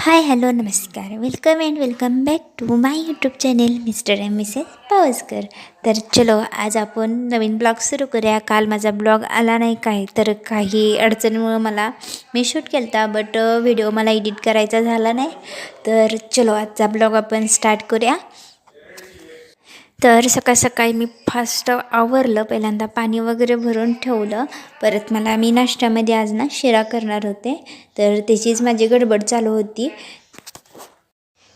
हाय hello नमस्कार welcome and welcome back to my YouTube channel mister and missus Pawaskar तर चलो आज आपण नवीन ब्लॉग सुरू करूया. काल माझा ब्लॉग आला नाही काय तर काही अडचणीमुळं मला मी शूट केला होता बट व्हिडिओ मला एडिट करायचा झाला नाही. तर चलो आजचा ब्लॉग आपण स्टार्ट करूया. तर सकाळ सकाळी मी फास्ट आवरलं. पहिल्यांदा पाणी वगैरे भरून ठेवलं. परत मला मी नाश्त्यामध्ये आज ना शिरा करणार होते. तर त्याचीच माझी गडबड चालू होती.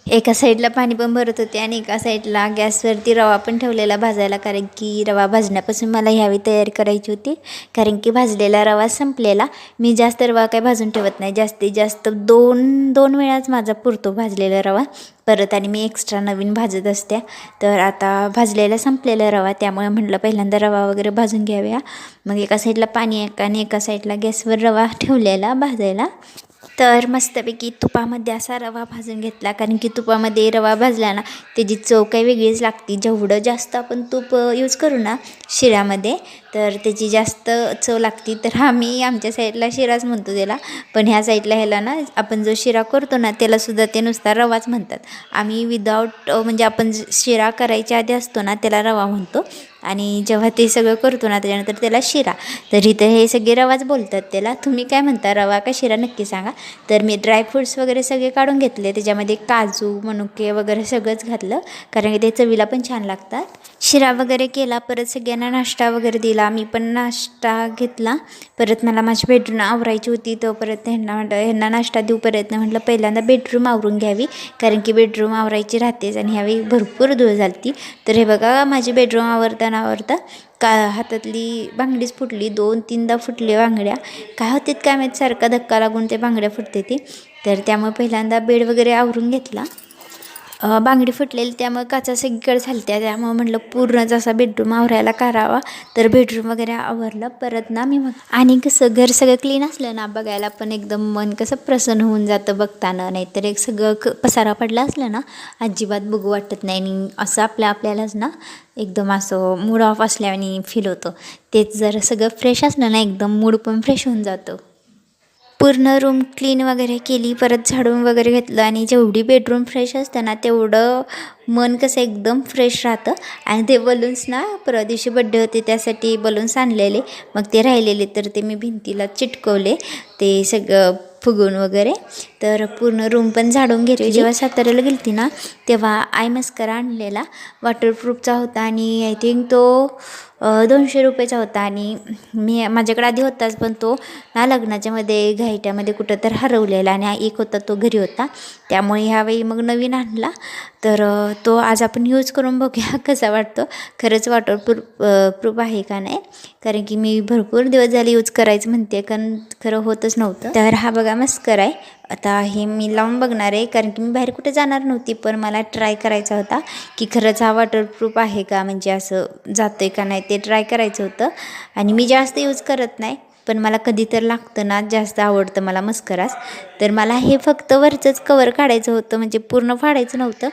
एका साईडला पाणी पण भरत होते आणि एका साईडला गॅसवरती रवा पण ठेवलेला भाजायला कारण की रवा भाजण्यापासून मला ह्यावेळी तयारी करायची होती. कारण की भाजलेला रवा संपलेला. मी जास्त रवा काय भाजून ठेवत नाही. जास्तीत जास्त दोन दोन वेळाच माझा पुरतो भाजलेला रवा. परत आणि मी एक्स्ट्रा नवीन भाजत असते. तर आता भाजलेला संपलेला रवा त्यामुळे म्हटलं पहिल्यांदा रवा वगैरे भाजून घ्याव्या. मग एका साईडला पाणी एका आणि एका साईडला गॅसवर रवा ठेवलेला भाजायला. तर मस्तपैकी तुपामध्ये असा रवा भाजून घेतला. कारण की तुपामध्ये रवा भाजला ना त्याची चव काही वेगळीच लागते. जेवढं जास्त आपण तूप यूज करू ना शिऱ्यामध्ये तर त्याची जास्त चव लागते. तर आम्ही आमच्या साईडला शिराच म्हणतो त्याला. पण ह्या साईडला ह्याला ना आपण जो शिरा करतो ना त्यालासुद्धा ते नुसता रवाच म्हणतात. आम्ही विदाऊट म्हणजे आपण शिरा करायच्या आधी असतो ना त्याला रवा म्हणतो. आणि जेव्हा ते सगळं करतो ना त्याच्यानंतर त्याला शिरा. तर इथं हे सगळे रवाच बोलतात त्याला. तुम्ही काय म्हणता रवा का शिरा नक्की सांगा. तर मी ड्रायफ्रूट्स वगैरे सगळे काढून घेतले. त्याच्यामध्ये काजू मनुके वगैरे सगळंच घातलं. कारण की ते चवीला पण छान लागतात. शिरा वगैरे केला परत सगळ्यांना नाश्ता वगैरे दिला. मी पण नाश्ता घेतला. परत मला माझी बेडरूम आवरायची होती. तो परत ह्यांना म्हटलं ह्यांना नाश्ता देऊ परत म्हटलं पहिल्यांदा बेडरूम आवरून घ्यावी. कारण की बेडरूम आवरायची राहतेच आणि ह्यावेळी भरपूर धूळ झाली तर हे बघा माझी बेडरूम आवरताना आवरता का हातातली बांगडीच फुटली दोन तीनदा फुटली बांगड्या. काय होतात काय माहीत सारखा धक्का लागून ते बांगड्या फुटते ती. तर त्यामुळे पहिल्यांदा बेड वगैरे आवरून घेतला. बांगडी फुटलेली त्यामुळे काचा सगळीकडे झालत्या. त्यामुळे म्हटलं पूर्ण जसा बेडरूम आवरायला करावा. तर बेडरूम वगैरे आवरलं. परत ना मी मग आणि कसं घर सगळं क्लीन असलं ना बघायला पण एकदम मन कसं प्रसन्न होऊन जातं बघताना. नाहीतर एक सगळं क पसारा पडला असलं ना अजिबात बघू वाटत नाही. आणि असं आपल्या आपल्यालाच ना एकदम असं मूड ऑफ असल्याने फील होतं. तेच जर सगळं फ्रेश असलं ना एकदम मूड पण फ्रेश होऊन जातं. पूर्ण रूम क्लीन वगैरे केली परत झाडून वगैरे घेतलं आणि जेवढी बेडरूम फ्रेश असतं ना तेवढं मन कसं एकदम फ्रेश राहतं. आणि ते बलून्स ना परवा दिवशी बड्डे होते त्यासाठी बलून्स आणलेले. मग ते राहिलेले तर ते मी भिंतीला चिटकवले. ते सगळं फुगून वगैरे. तर पूर्ण रूम पण झाडून घेतली. जेव्हा साताऱ्याला गेलती ना तेव्हा आय मस्करा आणलेला. वॉटरप्रूफचा होता आणि आय थिंक तो दोनशे रुपयाचा होता आणि मी माझ्याकडे आधी होताच पण तो ना लग्नाच्यामध्ये घाईट्यामध्ये कुठं तर हरवलेला आणि एक होता तो घरी होता. त्यामुळे ह्यावेळी मग नवीन आणला. तर तो आज आपण यूज करून बघूया कसा वाटतो. खरंच वॉटरप्रूफ प्रूफ आहे का नाही? कारण की मी भरपूर दिवस झाले यूज करायचं म्हणते कारण खरं होतच नव्हतं. तर हा बघा मस्कर आहे आता हे मी लावून बघणार आहे कारण की मी बाहेर कुठे जाणार नव्हती पण मला ट्राय करायचा होता की खरंच हा वॉटरप्रूफ आहे का म्हणजे असं जातं आहे का नाही ते ट्राय करायचं होतं. आणि मी जास्त यूज करत नाही पण मला कधी तर लागतं ना जास्त आवडतं मला मस्करास तर मला हे फक्त वरचंच कवर काढायचं होतं म्हणजे पूर्ण फाडायचं नव्हतं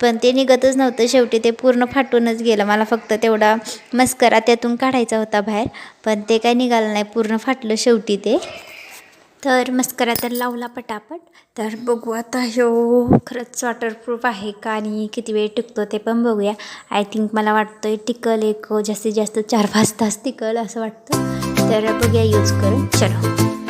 पण ते निघतच नव्हतं. शेवटी ते पूर्ण फाटूनच गेलं. मला फक्त तेवढा मस्करा त्यातून काढायचा होता बाहेर पण ते काय निघालं नाही पूर्ण फाटलं शेवटी ते. तर मस्करा तर लावला पटापट. तर बघू आता ह्यो खरंच वॉटरप्रूफ आहे का आणि किती वेळ टिकतो ते पण बघूया. आय थिंक मला वाटतं टिकल एक जास्तीत जास्त चार पाच तास टिकल असं वाटतं. तर बघूया यूज करून. चलो.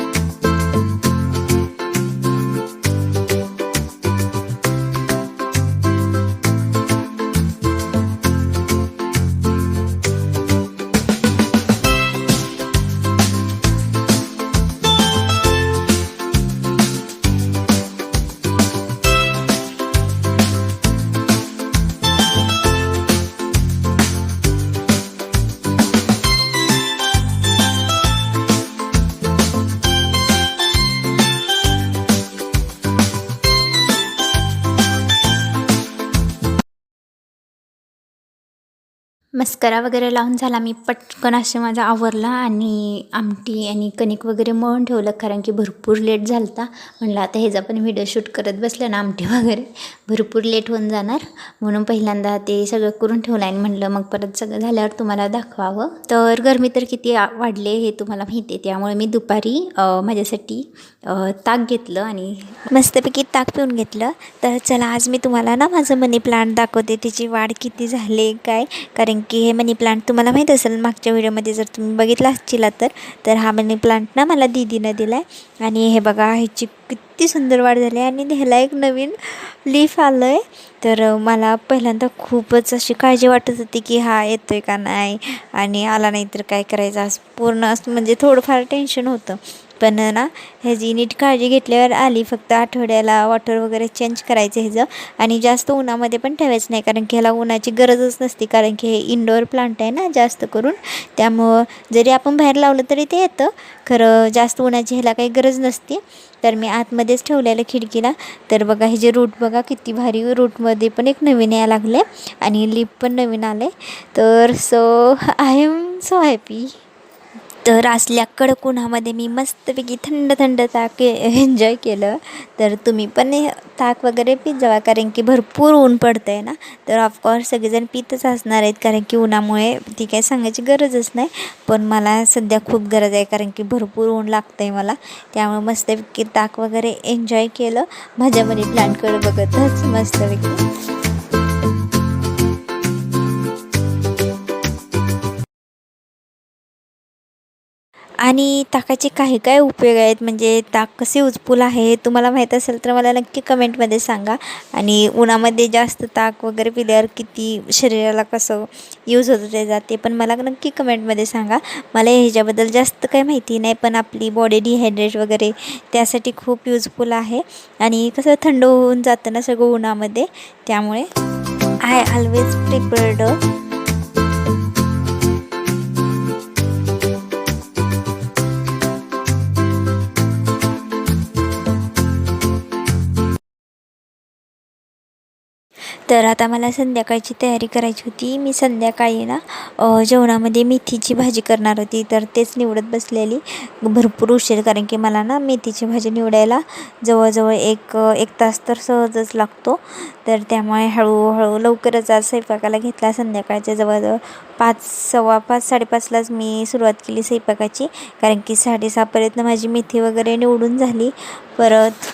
मस्करा वगैरे लावून झाला. मी पटकन असे माझा आवरला आणि आमटी आणि कणिक वगैरे मळून ठेवलं. कारण की भरपूर लेट झाला होता म्हणलं आता ह्याचा पण व्हिडिओ शूट करत बसले ना आमटी वगैरे भरपूर लेट होऊन जाणार. म्हणून पहिल्यांदा ते सगळं करून ठेवलं आणि म्हणलं मग परत सगळं झाल्यावर तुम्हाला दाखवावं. तर गरमी तर किती वाढले हे तुम्हाला माहिती आहे. त्यामुळे मी दुपारी माझ्यासाठी ताक घेतलं आणि मस्तपैकी ताक पिऊन घेतलं. तर चला आज मी तुम्हाला ना माझं मनी प्लांट दाखवते. त्याची वाढ किती झाली काय? कारण की हे मनी प्लांट तुम्हाला माहीत असेल मागच्या व्हिडिओमध्ये जर तुम्ही बघितला असशील तर तर हा मनी प्लांट ना मला दीदीनं दिला आहे आणि हे बघा ह्याची किती सुंदर वाढ झाली आहे आणि ह्याला एक नवीन लीफ आलं आहे तर मला पहिल्यांदा खूपच अशी काळजी वाटत होती की हा येतो आहे का नाही आणि आला नाही तर काय करायचं? असं पूर्ण असं म्हणजे थोडंफार टेन्शन होतं. पण ना ह्याची नीट काळजी घेतल्यावर आली फक्त आठवड्याला वॉटर वगैरे चेंज करायचं ह्याचं आणि जास्त उन्हामध्ये पण ठेवायचं नाही कारण की ह्याला उन्हाची गरजच नसते कारण की हे इंडोअर प्लांट आहे ना जास्त करून. त्यामुळं जरी आपण बाहेर लावलं तरी ते येतं. खरं जास्त उन्हाची ह्याला काही गरज नसते. तर मी आतमध्येच ठेवलेलं खिडकीला. तर बघा हे जे रूट बघा किती भारी रूटमध्ये पण एक नवीन यायला लागले आणि लिप पण नवीन आले तर so I am so happy तर असल्या कडक उन्हामध्ये मी मस्तपैकी थंड थंड ताक एन्जॉय केलं. तर तुम्ही पण हे ताक वगैरे पीत जावा कारण की भरपूर ऊन पडतं आहे ना. तर ऑफकोर्स सगळेजण पितच असणार आहेत कारण की उन्हामुळे ती काही सांगायची गरजच नाही. पण मला सध्या खूप गरज आहे कारण की भरपूर ऊन लागतं आहे मला. त्यामुळे मस्तपैकी ताक वगैरे एन्जॉय केलं. माझ्या मनी प्लांटकडे बघतच मस्तपैकी. आणि ताकाचे काही काय उपयोग आहेत? म्हणजे ताक कसे युजफुल आहे हे तुम्हाला माहीत असेल तर मला नक्की कमेंटमध्ये सांगा. आणि उन्हामध्ये जास्त ताक वगैरे पिल्यावर किती शरीराला कसं यूज होतं त्याचा ते पण मला नक्की कमेंटमध्ये सांगा. मला ह्याच्याबद्दल जास्त काही माहिती नाही पण आपली बॉडी डिहायड्रेट वगैरे त्यासाठी खूप युजफुल आहे. आणि कसं थंड होऊन जातं ना सगळं उन्हामध्ये त्यामुळे आय ऑलवेज प्रिपेर्ड तर आता मला संध्याकाळची तयारी करायची होती. मी संध्याकाळी ना जेवणामध्ये मेथीची भाजी करणार होती. तर तेच निवडत बसलेली. भरपूर उशीर कारण की मला ना मेथीची भाजी निवडायला जवळजवळ एक एक तास तर सहजच लागतो. तर त्यामुळे हळूहळू लवकरच आज स्वयंपाकाला घेतला संध्याकाळच्या जवळजवळ पाच सव्वा पाच साडेपाचलाच मी सुरुवात केली स्वयंपाकाची. कारण की साडेसहापर्यंत माझी मेथी वगैरे निवडून झाली. परत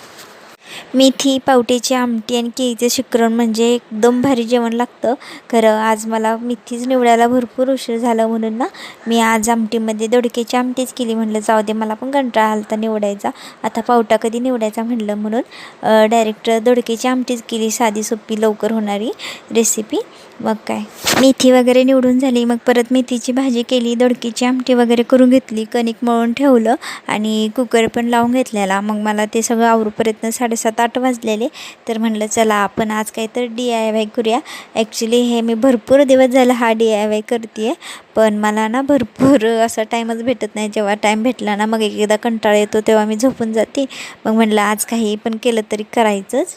मेथी पावट्याची आमटी आणि केळीचं शिकरण म्हणजे एकदम भारी जेवण लागतं. खरं आज मला मेथीच निवडायला भरपूर उशीर झाला म्हणून ना मी आज आमटीमध्ये दोडक्याची आमटीच केली म्हणलं जाऊ दे मला पण कंटाळा आला निवडायचा. आता पावटा कधी निवडायचा म्हणलं म्हणून डायरेक्ट दोडक्याची आमटीच केली साधी सोपी लवकर होणारी रेसिपी मग काय? मेथी वगैरे निवडून झाली मग परत मेथीची भाजी केली दोडकीची आमटी वगैरे करून घेतली कणिक मळून ठेवलं आणि कुकर पण लावून घेतलेला. मग मला ते सगळं आवरूपर्यंत साडेसात आठ वाजलेले. तर म्हणलं चला आपण आज काहीतरी डी आय वाय करूया. ॲक्च्युली हे मी भरपूर दिवस झाला हा डी आय वाय करते आहे पण मला ना भरपूर असा टाईमच भेटत नाही. जेव्हा टाईम भेटला ना मग एकदा कंटाळा येतो तेव्हा मी झोपून जाते. मग म्हणलं आज काही पण केलं तरी करायचंच.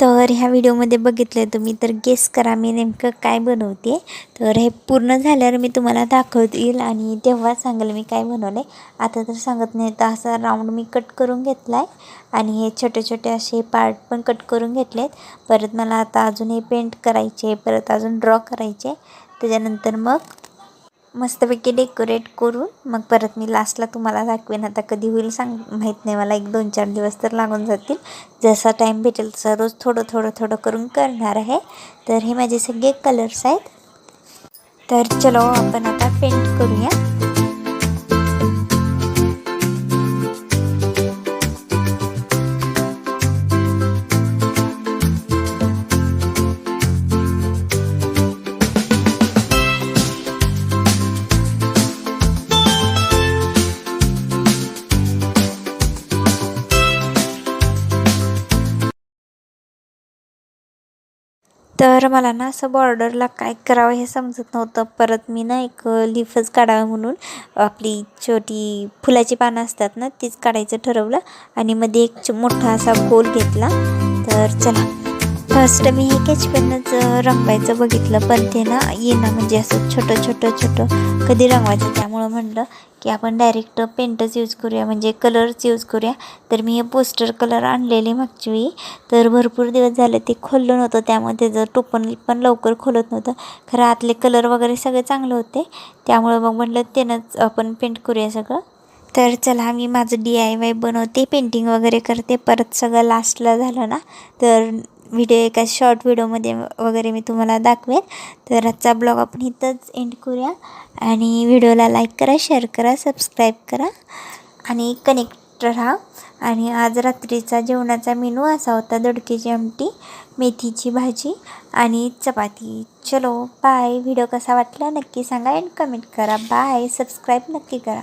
तर ह्या व्हिडिओमध्ये बघितलं तुम्ही तर गेस करा मी नेमकं काय बनवते. तर हे पूर्ण झाल्यावर मी तुम्हाला दाखवतील आणि तेव्हा सांगेल मी काय बनवलं आहे आता तर सांगत नाही तर असा राऊंड मी कट करून घेतला आहे आणि हे छोटे छोटे असे पार्ट पण कट करून घेतले आहेत परत मला आता अजून हे पेंट करायचे परत अजून ड्रॉ करायचे. त्याच्यानंतर मग मस्तपैकी डेकोरेट करून मग परत मी लास्टला तुम्हाला दाखवेन. आता कधी होईल सांग माहीत नाही मला. एक दोन चार दिवस तर लागून जातील. जसा टाईम भेटेल तसा रोज थोडं थोडं थोडं करून करणार आहे. तर हे माझे सगळे कलर्स आहेत. तर चलो आपण आता पेंट करूया. तर मला ना असं बॉर्डरला काय करावं हे समजत नव्हतं. परत मी ना एक लिफच काढावं म्हणून आपली छोटी फुलाची पानं असतात ना तीच काढायचं ठरवलं आणि मध्ये एक मोठा असा गोल घेतला. तर चला फर्स्ट मी हे कॅच पेनच रंगवायचं बघितलं पण ते ना येणं म्हणजे असं छोटं छोटं छोटं कधी रंगवायचं त्यामुळं म्हणलं की आपण डायरेक्ट पेंटच यूज करूया म्हणजे कलर्स यूज करूया. तर मी हे पोस्टर कलर आणलेले मागच्या वेळी तर भरपूर दिवस झाले ते खोललं नव्हतं त्यामुळे त्याचं टोपण पण लवकर खोलत नव्हतं. खरं आतले कलर वगैरे सगळे चांगले होते. त्यामुळं मग म्हटलं त्यानंच आपण पेंट करूया सगळं. तर चला मी माझं डी आय वाय बनवते पेंटिंग वगैरे करते. परत सगळं लास्टला झालं ना तर व्हिडिओ एका शॉर्ट व्हिडिओमध्ये वगैरे मी तुम्हाला दाखवेन. तर आजचा ब्लॉग आपण इथंच एंड करूया. आणि व्हिडिओला लाईक करा शेअर करा सबस्क्राईब करा. आणि कनेक्ट राहा. आणि आज रात्रीचा जेवणाचा मेनू असा होता दोडक्याची आमटी मेथीची भाजी आणि चपाती. चलो बाय व्हिडिओ कसा वाटला नक्की सांगा अँड कमेंट करा. बाय सबस्क्राईब नक्की करा.